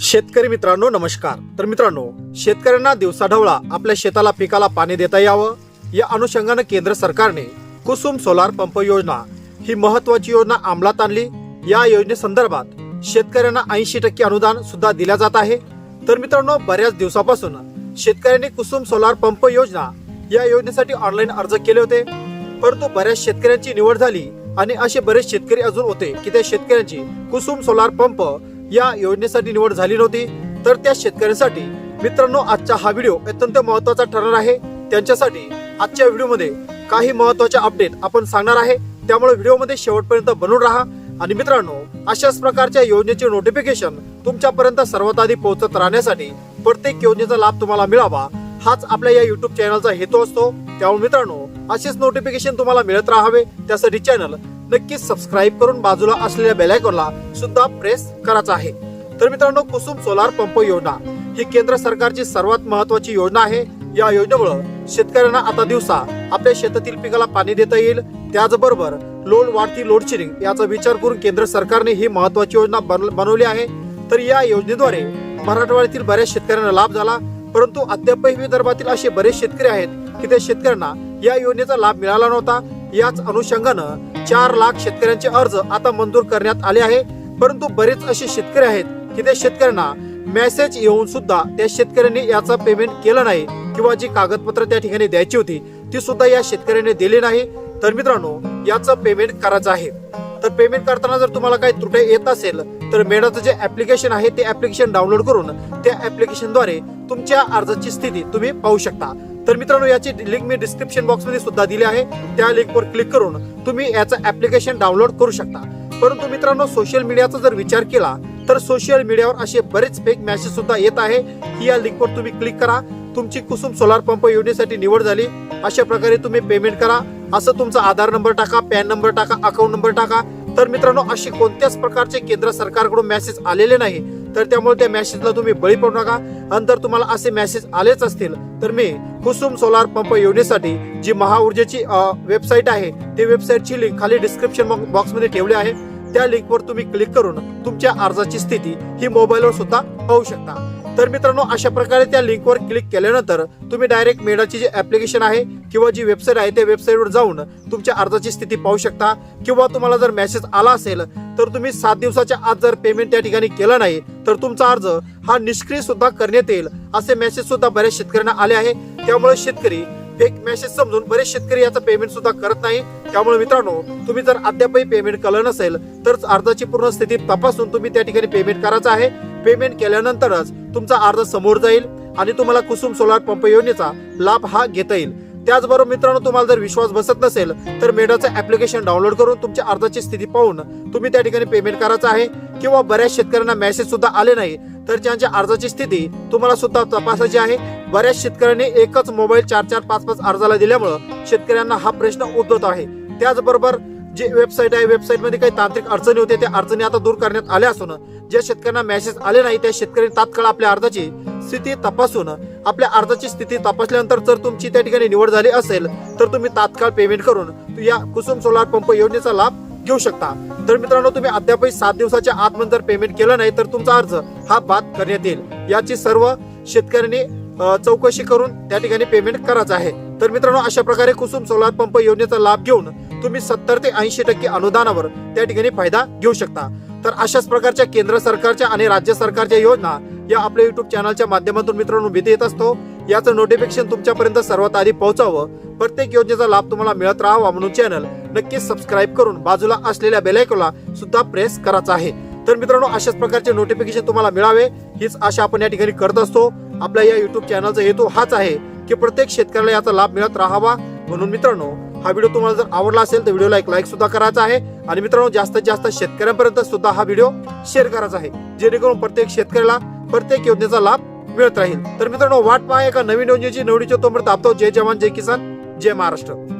शेतकरी मित्रांनो नमस्कार. तर मित्रांनो शेतकऱ्यांना दिवसाढवळा आपल्या शेताला पिकाला पाणी देता यावं. या अनुषंगानं केंद्र सरकारने कुसुम सोलार पंप योजना ही महत्वाची योजना अंमलात आणली. या योजनेसंदर्भात शेतकऱ्यांना ऐंशी टक्के अनुदान सुद्धा दिल्या जात आहे. तर मित्रांनो बऱ्याच दिवसापासून शेतकऱ्यांनी कुसुम सोलार पंप योजना या योजनेसाठी ऑनलाईन अर्ज केले होते. परंतु बऱ्याच शेतकऱ्यांची निवड झाली आणि असे बरेच शेतकरी अजून होते की त्या शेतकऱ्यांची कुसुम सोलार पंप या योजनेसाठी निवड झाली नव्हती तर त्या शेतकऱ्यांसाठी. मित्रांनो आजचा हा व्हिडिओ अत्यंत महत्त्वाचा ठरणार आहे. त्यांच्यासाठी आजच्या व्हिडिओमध्ये काही महत्त्वाचे अपडेट आपण सांगणार आहे. त्यामुळे व्हिडिओमध्ये शेवटपर्यंत बनून राहा. आणि मित्रांनो अशाच प्रकारच्या योजनेचे नोटिफिकेशन तुमच्यापर्यंत सर्वात आधी पोहोचत राहण्यासाठी प्रत्येक योजनेचा लाभ तुम्हाला मिळावा हाच आपल्या या युट्यूब चॅनलचा हेतू असतो. त्यामुळे मित्रांनो असेच नोटिफिकेशन तुम्हाला मिळत राहावे. त्यासाठी चॅनल नक्कीच सबस्क्राईब करून बाजूला असलेल्या बेलायकॉनला सुद्धा प्रेस करायचा आहे. तर मित्रांनो कुसुम सोलार पंप योजना ही केंद्र सरकारची सर्वात महत्वाची योजना आहे. या योजनेमुळे शेतकऱ्यांना आता दिवसा आपल्या शेतातील पिकाला पाणी देता येईल. त्याचबरोबर लोड वाढती लोड शेडिंग याचा विचार करून केंद्र सरकारने ही महत्वाची योजना बन- बनवली आहे. तर या योजनेद्वारे मराठवाड्यातील बऱ्याच शेतकऱ्यांना लाभ झाला. परंतु अद्यापही विदर्भातील असे बरेच शेतकरी आहेत की त्या शेतकऱ्यांना या योजनेचा लाभ मिळाला नव्हता. याच अनुषंगानं चार लाख शेतकऱ्यांचे अर्ज आता मंजूर करण्यात आले आहे. परंतु बरेच असे शेतकरी आहेत की त्या शेतकऱ्यांना मेसेज येऊन सुद्धा त्या शेतकऱ्यांनी याचा पेमेंट केलं नाही किंवा जी कागदपत्र त्या ठिकाणी द्यायची होती ती सुद्धा या शेतकऱ्याने दिली नाही. तर मित्रांनो याचं पेमेंट करायचं आहे. तर पेमेंट करताना जर तुम्हाला काही त्रुटी येत असेल तर मेडाचं जे ऍप्लिकेशन आहे ते ऍप्लिकेशन डाउनलोड करून त्या ऍप्लिकेशनद्वारे तुमच्या अर्जाची स्थिती तुम्ही पाहू शकता. तर मित्रांनो याची लिंक मी डिस्क्रिप्शन बॉक्समध्ये सुद्धा दिली आहे. त्या लिंकवर क्लिक करून तुम्ही याचं ऍप्लिकेशन डाउनलोड करू शकता. परंतु मित्रांनो सोशल मीडियाचा जर विचार केला तर सोशल मीडियावर असे बरेच फेक मॅसेज सुद्धा येत आहे. ही या लिंकवर तुम्ही क्लिक करा. तुमची कुसुम सोलार पंप योजनेसाठी निवड झाली. अशा प्रकारे तुम्ही पेमेंट करा. असं तुमचा आधार नंबर टाका पॅन नंबर टाका अकाउंट नंबर टाका. तर मित्रांनो असे कोणत्याच प्रकारचे केंद्र सरकारकडून मेसेज आलेले नाही. तर त्यामुळे त्या मेसेजला तुम्ही बळी पडू नका. आणि जर तुम्हाला असे मेसेज आलेच असतील तर मी कुसुम सोलार पंप योजनेसाठी जी महाऊर्जेची वेबसाईट आहे ते वेबसाईटची लिंक खाली डिस्क्रिप्शन बॉक्समध्ये ठेवली आहे. त्या लिंकवर तुम्ही क्लिक करून तुमच्या अर्जाची स्थिती ही मोबाईलवर सुद्धा पाहू शकता. तर मित्रांनो अशा प्रकारे त्या लिंकवर क्लिक केल्यानंतर तुम्ही डायरेक्ट मेडाची जी ऍप्लिकेशन आहे किंवा जी वेबसाईट आहे त्या वेबसाईटवर जाऊन तुमच्या अर्जाची स्थिती पाहू शकता. किंवा तुम्हाला जर मेसेज आला असेल तर तुम्ही सात दिवसाच्या आत जर पेमेंट त्या ठिकाणी केलं नाही तर तुमचा अर्ज हा निष्क्रिय सुद्धा करण्यात येईल असे मेसेज सुद्धा बऱ्याच शेतकऱ्यांना आले आहे. त्यामुळे शेतकरी फेक मेसेज समजून बरेच शेतकरी याचं पेमेंट सुद्धा करत नाही. त्यामुळे मित्रांनो तुम्ही जर अद्यापही पेमेंट केलं नसेल तर अर्जाची पूर्ण स्थिती तपासून तुम्ही त्या ठिकाणी पेमेंट करायचं आहे. पेमेंट केल्यानंतरच तुमचा अर्ज समोर जाईल आणि तुम्हाला कुसुम सोलार पंप योजनेचा लाभ हा घेता येईल. त्याचबरोबर मित्रांनो तुम्हाला जर विश्वास बसत नसेल तर मेडाचं ऍप्लिकेशन डाउनलोड करून तुमच्या अर्जाची स्थिती पाहून तुम्ही त्या ठिकाणी पेमेंट करायचं आहे किंवा बऱ्याच शेतकऱ्यांना मेसेज सुद्धा आले नाही तर त्यांच्या अर्जाची स्थिती तुम्हाला सुद्धा तपासायची आहे. बऱ्याच शेतकऱ्यांनी एकच मोबाईल चार चार पाच पाच अर्जाला दिल्यामुळं शेतकऱ्यांना हा प्रश्न उद्भवत आहे. त्याचबरोबर जी वेबसाईट आहे वेबसाईटमध्ये काही तांत्रिक अडचणी होते त्या अडचणी आता दूर करण्यात आल्या असून ज्या शेतकऱ्यांना मेसेज आले नाही त्या शेतकऱ्यांनी तात्काळ आपल्या अर्जाची स्थिती तपासून आपल्या अर्जाची स्थिती तपासल्यानंतर जर तुमची त्या ठिकाणी निवड झाली असेल तर तुम्ही तात्काळ पेमेंट करून या कुसुम सोलार पंप योजनेचा लाभ घेऊ शकता. तर मित्रांनो तुम्ही अद्यापही सात दिवसाच्या आतमध्ये जर पेमेंट केलं नाही तर तुमचा अर्ज हा बाद करण्यात येईल. याची सर्व शेतकऱ्यांनी चौकशी करून त्या ठिकाणी पेमेंट करायचं आहे. तर मित्रांनो अशा प्रकारे कुसुम सोलार पंप योजनेचा लाभ घेऊन तुम्ही सत्तर ते ऐंशी टक्के अनुदानावर त्या ठिकाणी फायदा घेऊ शकता. तर अशाच प्रकारच्या केंद्र सरकारच्या आणि राज्य सरकारच्या योजना या आपल्या युट्यूब चॅनलच्या माध्यमातून मित्रांनो भीती येत असतो. याचं नोटिफिकेशन तुमच्यापर्यंत सर्वात आधी पोहोचावं. प्रत्येक योजनेचा लाभ तुम्हाला मिळत राहावा म्हणून चॅनल नक्कीच सबस्क्राईब करून बाजूला असलेल्या बेलायकोला सुद्धा प्रेस करायचा आहे. तर मित्रांनो अशाच प्रकारचे नोटिफिकेशन तुम्हाला मिळावे हीच आशा आपण या ठिकाणी करत असतो. आपल्या या युट्यूब चॅनलचा हेतू हाच आहे की प्रत्येक शेतकऱ्याला याचा लाभ मिळत राहावा म्हणून मित्रांनो हा व्हिडिओ तुम्हाला जर आवडला असेल तर व्हिडिओला एक लाईक सुद्धा करायचा आहे. आणि मित्रांनो जास्तीत जास्त शेतकऱ्यांपर्यंत सुद्धा हा व्हिडिओ शेअर करायचा आहे. जेणेकरून प्रत्येक शेतकऱ्याला प्रत्येक योजनेचा लाभ मिळत राहील. तर मित्रांनो वाट पहा एका नवीन योजनेची. नवडीचे तोपर्यंत आपतो. जय जवान जय किसान जय महाराष्ट्र.